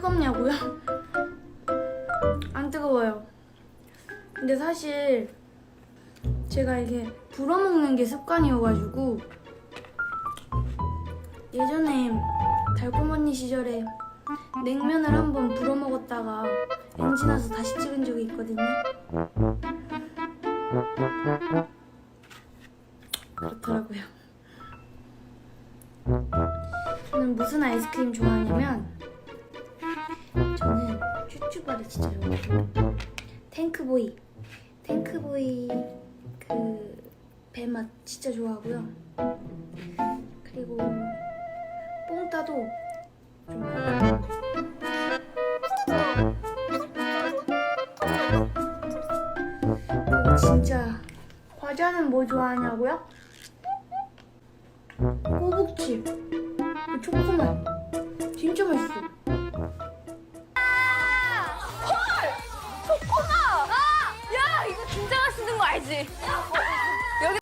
뜨겁냐고요? 안 뜨거워요. 근데 사실 제가 이게 불어먹는 게 습관이어가지고 예전에 달콤 언니 시절에 냉면을 한번 불어 먹었다가 엔진 나서 다시 찍은 적이 있거든요. 그렇더라고요. 저는 무슨 아이스크림 좋아하냐면 쭈쭈바를 진짜 좋아해요. 탱크보이, 탱크보이 그 배맛 진짜 좋아하고요. 그리고 뽕따도 좋아해요. 진짜 과자는 뭐 좋아하냐고요? 꼬북칩, 그 초코맛 진짜 맛있어. 알지?